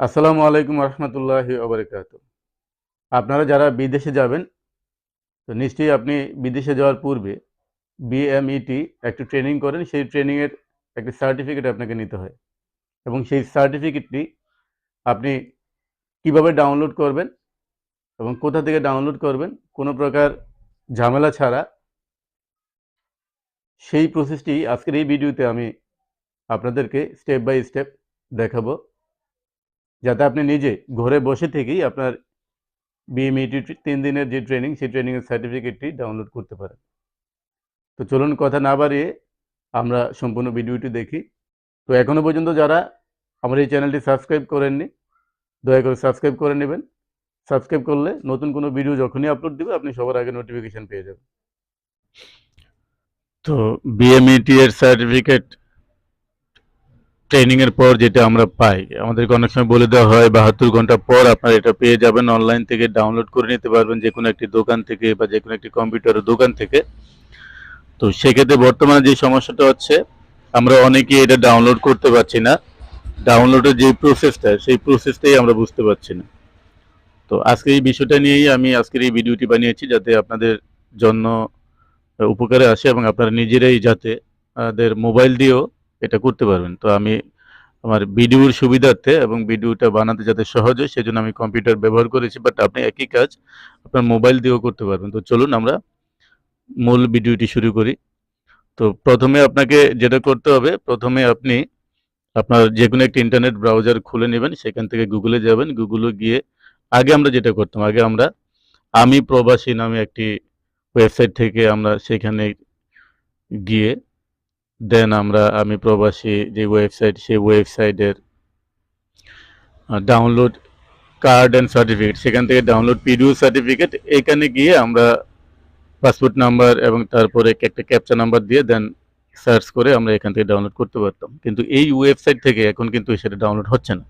আসসালামু আলাইকুম রহমতুল্লাহি ওবরাকাত। আপনারা যারা বিদেশে যাবেন, তো নিশ্চয়ই আপনি বিদেশে যাওয়ার পূর্বে বিএমইটি একটু ট্রেনিং করেন, সেই ট্রেনিংয়ের একটি সার্টিফিকেট আপনাকে নিতে হয়। এবং সেই সার্টিফিকেটটি আপনি কীভাবে ডাউনলোড করবেন এবং কোথা থেকে ডাউনলোড করবেন, কোনো প্রকার ঝামেলা ছাড়া সেই প্রসেসটি আজকের এই ভিডিওতে আমি আপনাদেরকে স্টেপ বাই স্টেপ দেখাবো। যাতে আপনি নিজে ঘরে বসে থেকেই আপনার বিএমইটি তিন দিনের যে ট্রেনিং সেই ট্রেনিংয়ের সার্টিফিকেটটি ডাউনলোড করতে পারেন। তো চলুন কথা না বাড়িয়ে আমরা সম্পূর্ণ ভিডিওটি দেখি। তো এখনও পর্যন্ত যারা আমার এই চ্যানেলটি সাবস্ক্রাইব করেননি, দয়া করে সাবস্ক্রাইব করে নেবেন। সাবস্ক্রাইব করলে নতুন কোনো ভিডিও যখনই আপলোড দেবে, আপনি সবার আগে নোটিফিকেশান পেয়ে যাবেন। তো বিএমইটি এর সার্টিফিকেট ট্রেনিং এর পর যেটা আমরা পাই, আমাদেরকে অনেক সময় বলে দেওয়া হয়, বাহাত্তর ঘণ্টা পর আপনারা এটা পেয়ে যাবেন অনলাইন থেকে ডাউনলোড করে নিতে পারবেন যে কোনো একটি দোকান থেকে বা যে কোনো একটি কম্পিউটারের দোকান থেকে। তো সেক্ষেত্রে বর্তমানে যে সমস্যাটা হচ্ছে, আমরা অনেকেই এটা ডাউনলোড করতে পারছি না। ডাউনলোডের যে প্রসেসটা সেই প্রসেসটাই আমরা বুঝতে পারছি না। তো আজকে এই বিষয়টা নিয়েই আমি আজকের এই ভিডিওটি বানিয়েছি যাতে আপনাদের জন্য উপকারে আসে এবং আপনারা নিজেরাই যাতে আপনাদের মোবাইল দিয়েও এটা করতে পারবেন। তো আমি আমার ভিডিওর সুবিধার্থে এবং ভিডিওটা বানাতে যাতে সহজ হয়, সেজন্য আমি কম্পিউটার ব্যবহার করেছি, বাট আপনি একই কাজ আপনার মোবাইল দিয়েও করতে পারবেন। তো চলুন আমরা মূল ভিডিওটি শুরু করি। তো প্রথমে আপনাকে যেটা করতে হবে, প্রথমে আপনি আপনার যে কোনো একটি ইন্টারনেট ব্রাউজার খুলে নেবেন, সেখান থেকে গুগলে যাবেন। গুগলে গিয়ে আগে আমরা যেটা করতাম, আগে আমরা আমি প্রবাসী নামে একটি ওয়েবসাইট থেকে আমরা সেখানে গিয়ে দেন আমরা, আমি প্রবাসী যে ওয়েবসাইট সেই ওয়েবসাইটের ডাউনলোড কার্ড অ্যান্ড সার্টিফিকেট সেখান থেকে ডাউনলোড পিডিও সার্টিফিকেট এখানে গিয়ে আমরা পাসপোর্ট নাম্বার এবং তারপরে একটা ক্যাপচা নাম্বার দিয়ে দেন সার্চ করে আমরা এখান থেকে ডাউনলোড করতে পারতাম। কিন্তু এই ওয়েবসাইট থেকে এখন কিন্তু সেটা ডাউনলোড হচ্ছে না।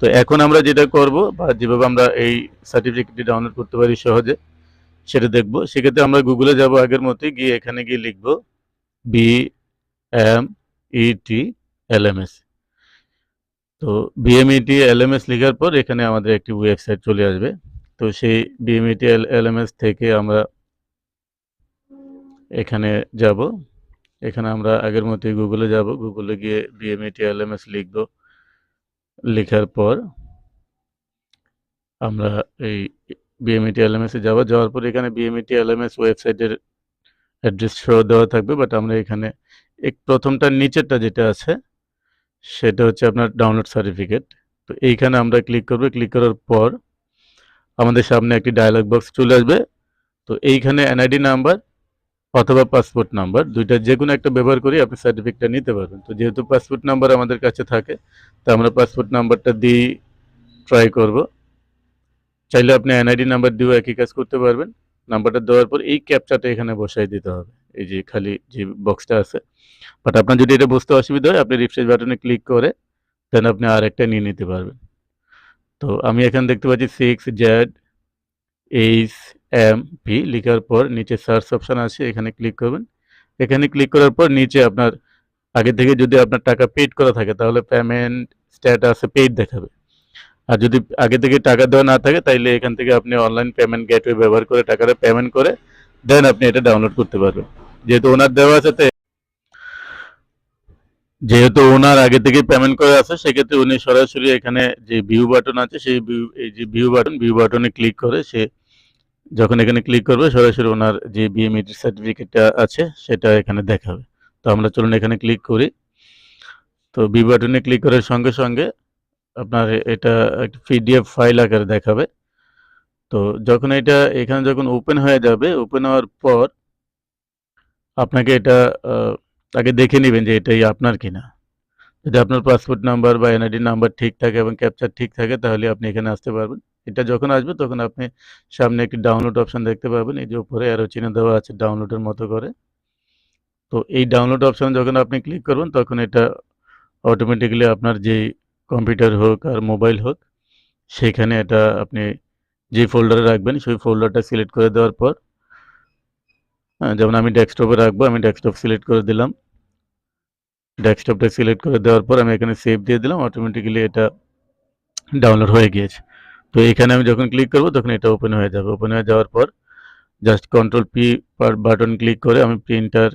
তো এখন আমরা যেটা করব বা যেভাবে আমরা এই সার্টিফিকেটটি ডাউনলোড করতে পারি সহজে, সেটা দেখব। সেক্ষেত্রে আমরা গুগলে যাব আগের মতোই, গিয়ে এখানে গিয়ে লিখব B M E T LMS তো বিএমইটি এলএমএস লেখার পর এখানে আমাদের একটি ওয়েবসাইট চলে আসবে। তো সেই বিএমইটি এলএমএস থেকে আমরা এখানে যাব। এখানে আমরা আগের মতোই গুগলে যাব। গুগলে গিয়ে বিএমইটি এলএমএস লিখব। লেখার পর আমরা এই বিএমইটি এলএমএস যাব। যাওয়ার পর এখানে বিএমইটি এলএমএস ওয়েবসাইটের অ্যাড্রেস শো দেওয়া থাকবে বাট আমরা এখানে এক প্রথমটার নিচেরটা যেটা আছে, সেটা হচ্ছে আপনার ডাউনলোড সার্টিফিকেট তো এইখানে আমরা ক্লিক করব ক্লিক করার পর আমাদের সামনে একটি ডায়লগ বক্স চলে আসবে। তো এইখানে এনআইডি নাম্বার অথবা পাসপোর্ট নাম্বার দুইটা যে কোনো একটা ব্যবহার করে আপনি সার্টিফিকেটটা নিতে পারবেন। তো যেহেতু পাসপোর্ট নাম্বার আমাদের কাছে থাকে, তো আমরা পাসপোর্ট নাম্বারটা দিয়েই ট্রাই করব। চাইলে আপনি এনআইডি নাম্বার দিয়েও একই কাজ করতে পারবেন। নাম্বারটা দেওয়ার পর এই ক্যাপচাটা এখানে বসাই দিতে হবে। এই যে খালি যে বক্সটা আছে। বাট আপনার যদি এটা বুঝতে অসুবিধা হয়, আপনি রিফ্রেশ বাটনে ক্লিক করে দেন আপনি আর একটা নিয়ে নিতে পারবেন। তো আমি এখানে দেখতে পাচ্ছি six Z H M P লেখার পর নিচে সার্চ অপশান আছে, এখানে ক্লিক করবেন। এখানে ক্লিক করার পর নিচে আপনার, আগে থেকে যদি আপনার টাকা পেড করা থাকে তাহলে পেমেন্ট স্ট্যাটাসে পেড দেখাবে। আর যদি আগে থেকে টাকা দেওয়া না থাকে তাইলে এখান থেকে আপনি অনলাইন পেমেন্ট গেটওয়ে ব্যবহার করে টাকাটা পেমেন্ট করে দেন আপনি এটা ডাউনলোড করতে পারবেন। যেহেতু ওনার দেওয়া আছে যেহেতু ওনার আগে থেকে পেমেন্ট করে আছে, সেক্ষেত্রে উনি সরাসরি এখানে যে ভিউ বাটন আছে, সেই ভিউ এই যে ভিউ বাটন ভিউ বাটনে ক্লিক করে সে যখন এখানে ক্লিক করবে, সরাসরি ওনার যে বিএমইটি সার্টিফিকেটটা আছে, সেটা এখানে দেখাবে। তো আমরা চলুন এখানে ক্লিক করি। তো ভিউ বাটনে ক্লিক করার সঙ্গে সঙ্গে আপনার এটা একটা পিডিএফ ফাইল আকারে দেখাবে। তো যখন এটা এখানে যখন ওপেন হয়ে যাবে ওপেন হওয়ার পর আপনাকে এটা আগে দেখে নেবেন যে এটাই আপনার কিনা। যদি আপনার পাসপোর্ট নাম্বার বা এনআইডি নাম্বার ঠিক থাকে এবং ক্যাপচার ঠিক থাকে, তাহলে আপনি এখানে আসতে পারবেন। এটা যখন আসবে তখন আপনি সামনে একটি ডাউনলোড অপশান দেখতে পাবেন। এই যে উপরে আরও চিহ্ন দেওয়া আছে ডাউনলোডের মতো করে। তো এই ডাউনলোড অপশান যখন আপনি ক্লিক করবেন, তখন এটা অটোমেটিক্যালি আপনার যেই কম্পিউটার হোক আর মোবাইল হোক, সেখানে এটা আপনি যে ফোল্ডারে রাখবেন, সেই ফোল্ডারটা সিলেক্ট করে দেওয়ার পর হ্যাঁ যেমন আমি ডেস্কটপে রাখব, আমি ডেস্কটপ সিলেক্ট করে দিলাম। ডেস্কটপটা সিলেক্ট করে দেওয়ার পর আমি এখানে সেভ দিয়ে দিলাম অটোমেটিক্যালি এটা ডাউনলোড হয়ে গিয়েছে। তো এখানে আমি যখন ক্লিক করব, তখন এটা ওপেন হয়ে যাবে। ওপেন হয়ে যাওয়ার পর just control P button click করে আমি প্রিন্টার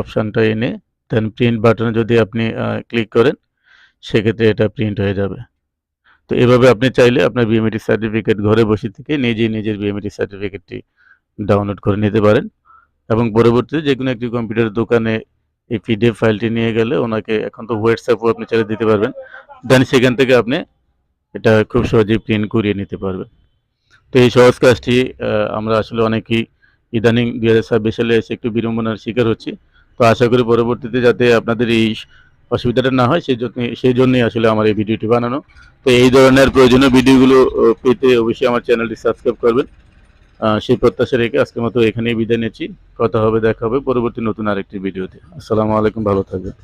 অপশানটা এনে দেন প্রিন্ট বাটনে যদি আপনি ক্লিক করেন, সেক্ষেত্রে এটা প্রিন্ট হয়ে যাবে। তো এভাবে আপনি চাইলে আপনার বিএমএটি সার্টিফিকেট ঘরে বসে থেকে নিজেই নিজের বিএমএটি সার্টিফিকেটটি ডাউনলোড করে নিতে পারেন। এবং পরবর্তীতে যে কোনো একটি কম্পিউটার দোকানে এই পিডিএফ ফাইলটি নিয়ে গেলে ওনাকে এখন তো হোয়াটসঅ্যাপও আপনি চাইলে দিতে পারবেন। দেন সেখান থেকে আপনি এটা খুব সহজেই প্রিন্ট করিয়ে নিতে পারবেন। তো এই সহজ কাজটি আমরা আসলে অনেকেই ইদানিং দুই হাজার সালে এসে একটু বিড়ম্বনার শিকার হচ্ছি। তো আশা করি পরবর্তীতে যাতে আপনাদের এই অসুবিধাটা না হয়, সেই জন্য, সেই জন্যই আসলে আমার এই ভিডিওটি বানানো। তো এই ধরনের প্রয়োজনীয় ভিডিওগুলো পেতে অবশ্যই আমার চ্যানেলটি সাবস্ক্রাইব করবেন। সেই প্রত্যাশা রেখে আজকে মতো এখানেই বিদায় নিচ্ছি। কথা হবে, দেখা হবে পরবর্তী নতুন আরেকটি ভিডিওতে। আসসালামু আলাইকুম, ভালো থাকবেন।